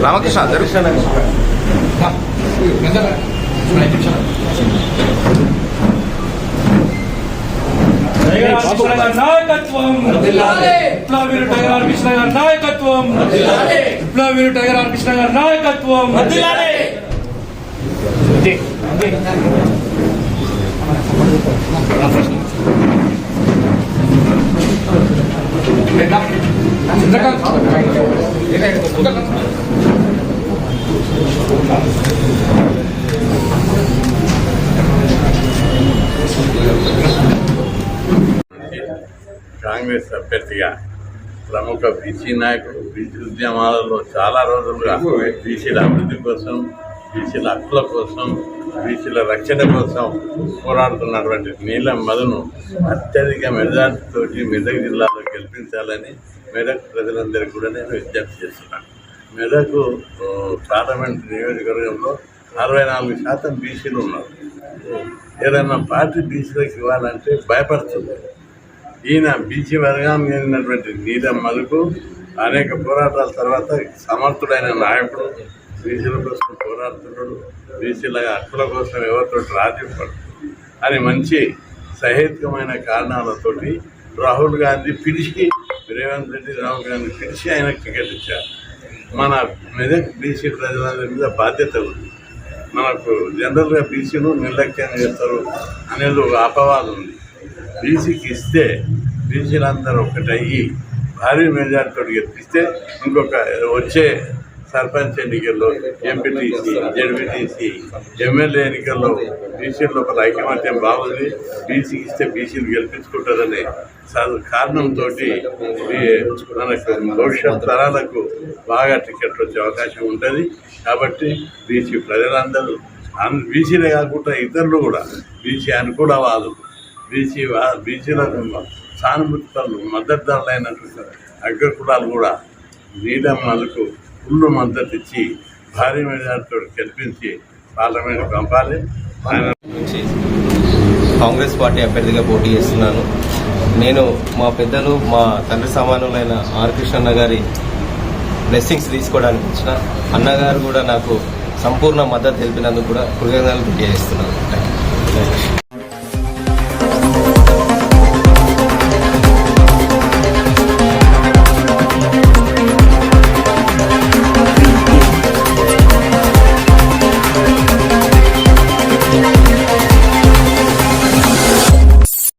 రామకృష్ణ జరుగు టైగర్ కృష్ణ గారి నాయకత్వం విప్లవీరు టైగర్ కృష్ణ గారి నాయకత్వం విప్లవీరు టైగర్ కృష్ణ గారి నాయకత్వం కాంగ్రెస్ అభ్యర్థిగా ప్రముఖ బీసీ నాయకుడు బీసీ ఉద్యమాలలో చాలా రోజులుగా బీసీల అభివృద్ధి కోసం బీసీల హక్కుల కోసం బీసీల రక్షణ కోసం పోరాడుతున్నటువంటి నీలం మధును అత్యధిక మెజార్టీతోటి మెదక్ జిల్లాలో గెలిపించాలని మెదక్ ప్రజలందరికీ కూడా నేను విజ్ఞప్తి చేస్తున్నాను. మెదక్ పార్లమెంట్ నియోజకవర్గంలో అరవై నాలుగు శాతం బీసీలు ఉన్నారు. ఏదైనా పార్టీ బీసీలకు ఇవ్వాలంటే భయపడుతుంది. ఈయన బీసీ వర్గానికి చెందినటువంటి నీలం మధుకు అనేక పోరాటాల తర్వాత సమర్థుడైన నాయకుడు బీసీల కోసం పోరాడుతున్నాడు. బీసీల హక్కుల కోసం ఎవరితో రాజ్యపడు అని మంచి సహేతుకమైన కారణాలతోటి రాహుల్ గాంధీ పిలిచి రేవంత్ రెడ్డి రాహుల్ గాంధీ పిలిచి ఆయన టికెట్ ఇచ్చారు. మన మెదక్ బీసీ ప్రజలందరి మీద బాధ్యత ఉంది. మనకు జనరల్గా బీసీలు నిర్లక్ష్యం చేస్తారు అనేది ఒక అపవాదం ఉంది. బీసీకి ఇస్తే బీసీలందరూ ఒకటయ్యి భారీ మెజార్టీతో గెలిపిస్తే ఇంకొక వచ్చే సర్పంచ్ ఎన్నికల్లో ఎంపీటీసీ జడ్పీటీసీ ఎమ్మెల్యే ఎన్నికల్లో బీసీల లోపల ఐకమత్యం బాగుంది. బీసీకి ఇస్తే బీసీలు గెలిపించుకుంటారనే స- కారణంతో మనకు భవిష్యత్ తరాలకు బాగా టికెట్ వచ్చే అవకాశం ఉంటుంది. కాబట్టి బీసీ ప్రజలందరూ అన్ బీసీలే కాకుండా ఇతరులు కూడా బీసీ అనుకూలవాదులు బీసీ వా- బీసీలకు సానుభూతిపరులు మద్దతుదారులైనటువంటి అగ్రకులాలు కూడా నీలమ్మలకు ఫుల్ మద్దతు ఇచ్చి భారీ మెజార్టీతో గెలిపించి పార్లమెంట్ పంపాలి. నుంచి కాంగ్రెస్ పార్టీ అభ్యర్థిగా పోటీ చేస్తున్నాను. నేను మా పెద్దలు మా తండ్రి సమానులైన ఆర్ కృష్ణన్న గారి బ్లెస్సింగ్స్ తీసుకోవడానికి వచ్చిన అన్నగారు కూడా నాకు సంపూర్ణ మద్దతు తెలిపినందుకు కూడా కృతజ్ఞతలు తెలియజేస్తున్నాను.